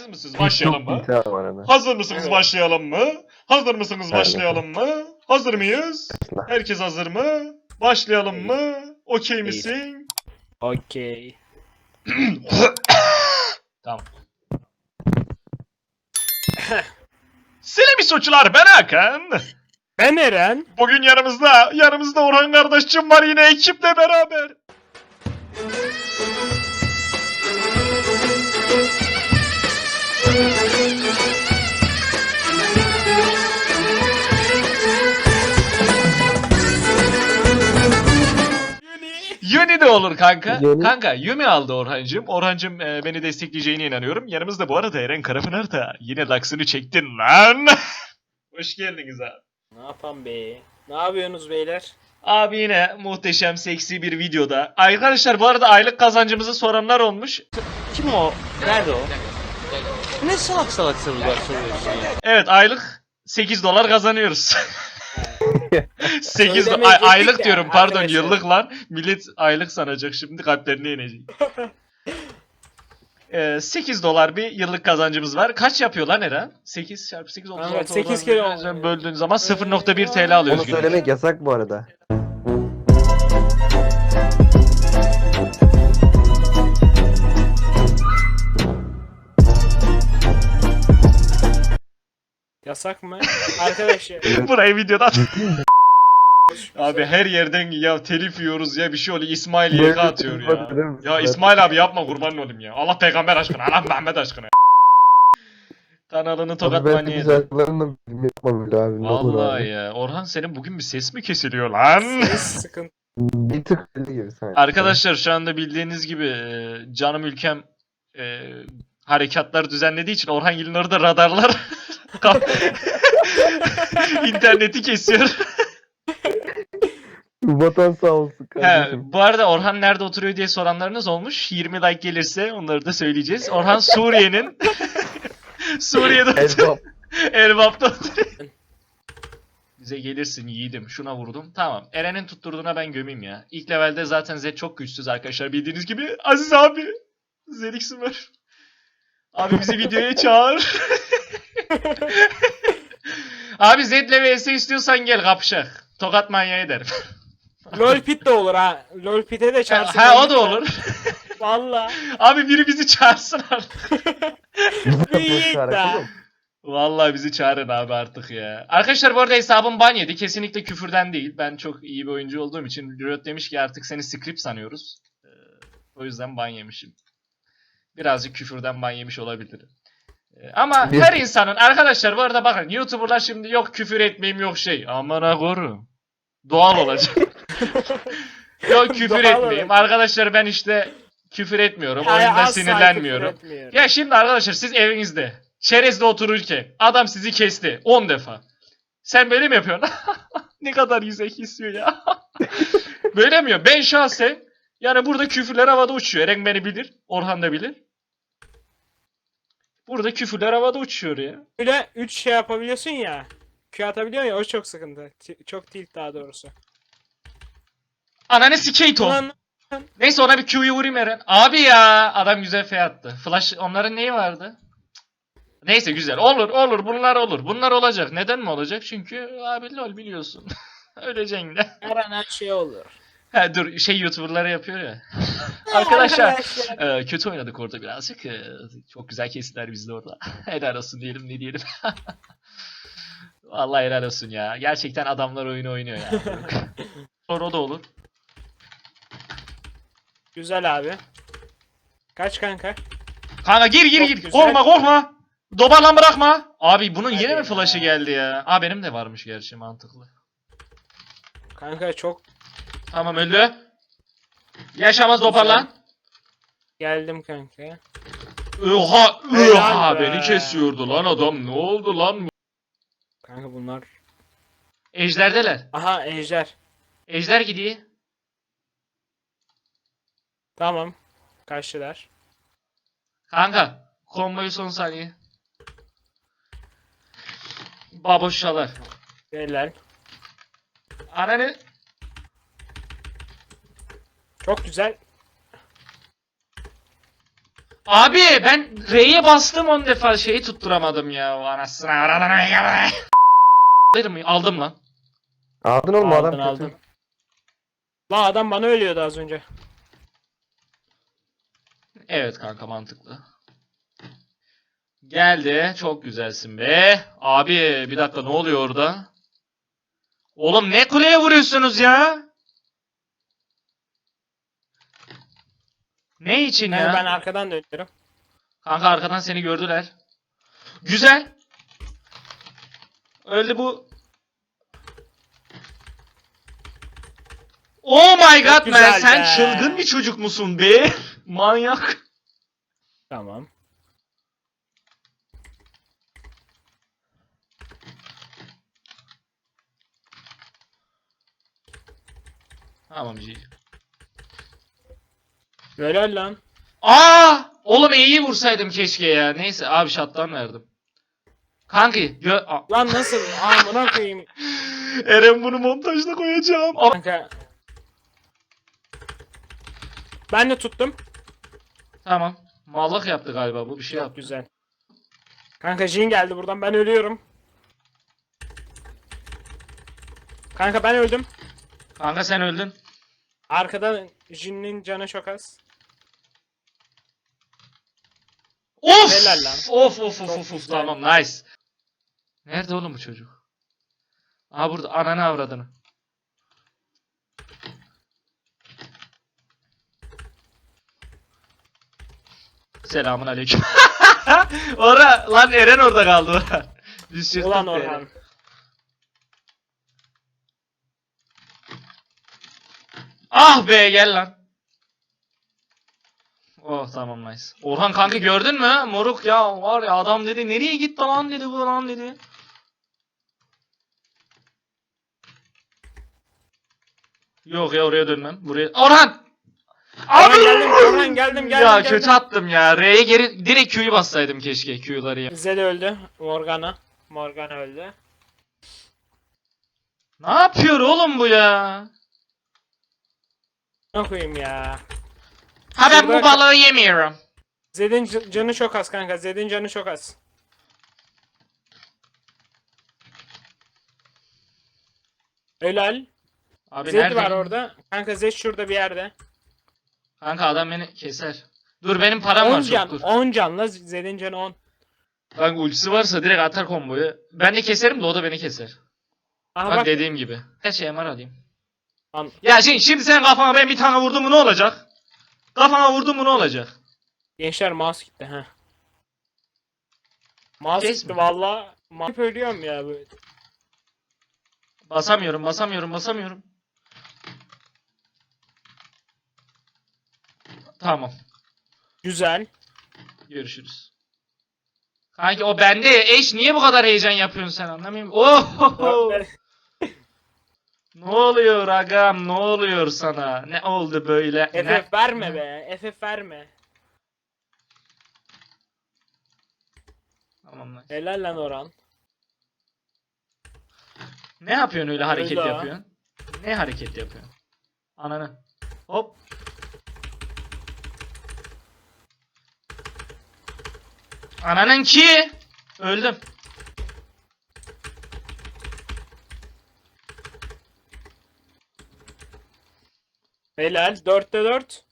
Hazır mısınız? Başlayalım mı? Hazır mısınız? Başlayalım mı? Hazır mısınız? Başlayalım mı? Hazır mıyız? Herkes hazır mı? Başlayalım mı? Okey misin? Okey. tamam. Selam İsoçlar ben Hakan. Ben Eren. Bugün yanımızda, yanımızda Orhan kardeşim var yine ekiple beraber. Yuni de olur kanka. Yuni. Kanka Yumi aldı Orhancım. Orhancım e, beni destekleyeceğine inanıyorum. Yanımızda bu arada Eren Karapınar da yine laksını çektin lan. Hoş geldiniz abi. Ne yapan be? Ne yapıyorsunuz beyler? Abi yine muhteşem seksi bir videoda. Arkadaşlar bu arada aylık kazancımızı soranlar olmuş. Kim o? Nerede o? Ne salak salak sorular soruyorsun ya? Evet aylık 8 dolar kazanıyoruz. 8 do- Söylemeye ay- geçtik aylık ya diyorum pardon arkadaşlar. yıllık lan. Millet aylık sanacak şimdi kalplerine inecek. Ee, 8 dolar bir yıllık kazancımız var. Kaç yapıyor lan Eren? 8 çarpı 8 36 Evet, 8 kere oldu. Böldüğün zaman 0.1 TL alıyoruz. Onu günlük. söylemek yasak bu arada. Yasak mı? Arkadaşlar. Burayı videodan Abi her yerden ya telif yiyoruz ya bir şey oluyor. İsmail YK atıyor ya. Ya İsmail abi yapma kurban olayım ya. Allah peygamber aşkına, Allah Mehmet aşkına. Kanalını tokat Abi ben de manyağı. güzelliklerini yapma böyle abi. Vallahi ya. Orhan senin bugün bir ses mi kesiliyor lan? Ses sıkıntı. Bir tık öyle gibi sanki. Arkadaşlar şu anda bildiğiniz gibi e, canım ülkem e, harekatlar düzenlediği için Orhan Yıl'ın orada radarlar interneti kesiyor. Vatan sağ olsun He, kardeşim. bu arada Orhan nerede oturuyor diye soranlarınız olmuş. 20 like gelirse onları da söyleyeceğiz. Orhan Suriye'nin Suriye'de oturuyor. Elbap. Elbap'ta oturuyor. Bize gelirsin yiğidim. Şuna vurdum. Tamam. Eren'in tutturduğuna ben gömeyim ya. İlk levelde zaten Zed çok güçsüz arkadaşlar. Bildiğiniz gibi. Aziz abi. Zedix'im var. Abi bizi videoya çağır. abi Zed'le vs istiyorsan gel kapışak. Tokat manyağı ederim. LOL pit de olur ha. LOL pit'e de çağırsın. ha o da olur. Valla. Abi biri bizi çağırsın artık. De. yok. Vallahi bizi çağırın abi artık ya. Arkadaşlar bu arada hesabım ban yedi. Kesinlikle küfürden değil. Ben çok iyi bir oyuncu olduğum için Riot demiş ki artık seni script sanıyoruz. Ee, o yüzden ban yemişim. Birazcık küfürden ban yemiş olabilirim. Ama her insanın arkadaşlar bu arada bakın YouTuber'lar şimdi yok küfür etmeyeyim yok şey. Aman koru. Doğal olacak. yok küfür Doğal etmeyeyim. olacak. Arkadaşlar ben işte küfür etmiyorum. Ay, Oyunda asla sinirlenmiyorum. küfür etmiyorum. Ya şimdi arkadaşlar siz evinizde çerezde otururken adam sizi kesti 10 defa. Sen böyle mi yapıyorsun? ne kadar yüzek istiyor ya. böyle mi? ya? Ben şahsen yani burada küfürler havada uçuyor. Eren beni bilir. Orhan da bilir. Burada küfürler havada uçuyor ya. Böyle 3 şey yapabiliyorsun ya. Q atabiliyorsun ya o çok sıkıntı. Ti- Çok tilt daha doğrusu. Ananı sikeyt o. Ulan Neyse ona bir Q'yu vurayım Eren. Abi ya adam güzel F attı. Flash onların neyi vardı? Neyse güzel. Olur olur bunlar olur. Bunlar olacak. Neden mi olacak? Çünkü abi lol biliyorsun. Öleceksin de. her an her şey olur. Ha dur şey YouTuber'ları yapıyor ya. Arkadaşlar e, kötü oynadık orada birazcık. E, çok güzel kestiler bizde orada. helal olsun diyelim ne diyelim. Vallahi helal olsun ya. Gerçekten adamlar oyunu oynuyor ya. O da olur. Güzel abi. Kaç kanka? Kanka gir gir Çok gir. güzel. Korkma korkma. Dobarlan bırakma. Abi bunun yine Hadi mi flash'ı ya. geldi ya? Aa benim de varmış gerçi mantıklı. Kanka çok Tamam öldü. Yaşamaz toparlan. geldim kanka. Oha, Helal oha be. beni kesiyordu lan adam. Ne oldu lan? Kanka bunlar. Ejderdeler. Aha ejder. Ejder gidiyor. Tamam. Kaçtılar. Kanka. Komboyu son saniye. Baboşalar. Helal. Ananı. Çok güzel. Abi ben R'ye bastım 10 defa şeyi tutturamadım ya. O anasını aradan Alır mı? Aldım lan. Aldın oğlum Aldın, adam kötü. aldın. La adam bana ölüyordu az önce. Evet kanka mantıklı. Geldi. Çok güzelsin be. Abi bir dakika ne oluyor orada? Oğlum ne kuleye vuruyorsunuz ya? Ne için Yani ya? ben arkadan dönüyorum. Kanka arkadan seni gördüler. Güzel. Öldü bu. Oh my god man güzel sen be. çılgın bir çocuk musun be? Manyak. Tamam. Tamam G. Helal lan. Aa! Oğlum iyi vursaydım keşke ya. Neyse abi şattan verdim. Kanki gö Aa. Lan nasıl? Amına koyayım. Eren bunu montajda koyacağım. Aa. Kanka. Ben de tuttum. Tamam. Mallık yaptı galiba bu bir şey Çok yaptı. güzel. Kanka Jin geldi buradan ben ölüyorum. Kanka ben öldüm. Kanka sen öldün. Arkada Jin'in canı çok az. Of! Helal lan. Of of of of of tamam nice. Nerede oğlum bu çocuk? Aa burada ananı avradını. Selamun aleyküm. Ora lan Eren orada kaldı. Biz çıktık Ulan be. Orhan. Ah be gel lan. Oh tamam nice. Orhan kanka gördün mü? Moruk ya var ya adam dedi nereye gitti lan dedi bu lan dedi. Yok ya oraya dönmem. Buraya. Orhan! Orhan geldim, Orhan geldim, geldim, Ya geldim. kötü attım ya. R'ye geri direkt Q'yu bassaydım keşke Q'ları ya. Zed öldü. Morgana. Morgana öldü. Ne yapıyor oğlum bu ya? Ne koyayım ya. Ha ben bu balığı yemiyorum. Zed'in c- canı çok az kanka. Zed'in canı çok az. Helal. Abi Zed nerede? var orada. Kanka Zed şurada bir yerde. Kanka adam beni keser. Dur benim param 10 var çok can. dur. 10 canla Zed'in canı 10. Kanka ultisi varsa direkt atar komboyu. Ben de keserim de o da beni keser. Aha Bak, bak. dediğim gibi. Her şeye MR alayım. An- Ya şimdi, şimdi sen kafana ben bir tane vurdum mu ne olacak? Kafana vurdum mu ne olacak? Gençler mouse gitti ha. Mouse Kes gitti mi? valla. Hep ölüyorum ya böyle. Basamıyorum, basamıyorum, basamıyorum. Tamam. Güzel. Görüşürüz. Kanki o bende. Eş niye bu kadar heyecan yapıyorsun sen anlamıyorum. Oh! Ne oluyor agam? Ne oluyor sana? Ne oldu böyle? Ne? FF verme be. FF verme. Tamam lan. Helal lan Orhan. Ne yapıyorsun öyle hareket Öyle ha. yapıyorsun? Ne hareket yapıyorsun? Ananı. Hop. Ananın ki. Öldüm. Helal. 4'te 4.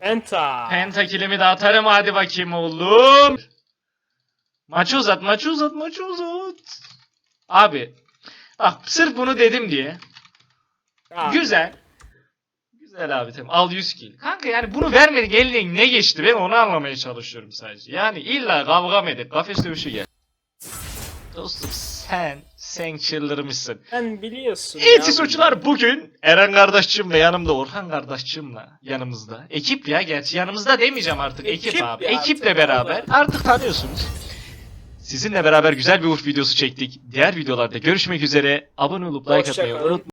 Penta. Pentakilimi de atarım hadi bakayım oğlum. Maçı uzat, maçı uzat, maçı uzat. Abi. Bak sırf bunu dedim diye. Aa, Güzel. Güzel abi tamam. Al 100 kill. Kanka yani bunu vermedik eline ne geçti ben onu anlamaya çalışıyorum sadece. Yani illa kavga mı edip kafes dövüşü gel. Dostum sen, sen çıldırmışsın. Sen biliyorsun Evet ya. suçlar bugün Eren kardeşim ve yanımda Orhan kardeşimle yanımızda. Ekip ya gerçi yanımızda demeyeceğim artık ekip, Ekip abi. ya Ekiple artık, beraber artık tanıyorsunuz. Sizinle beraber güzel bir Urf videosu çektik. Diğer videolarda görüşmek üzere. Abone olup like Hoşça atmayı kalın. unutmayın.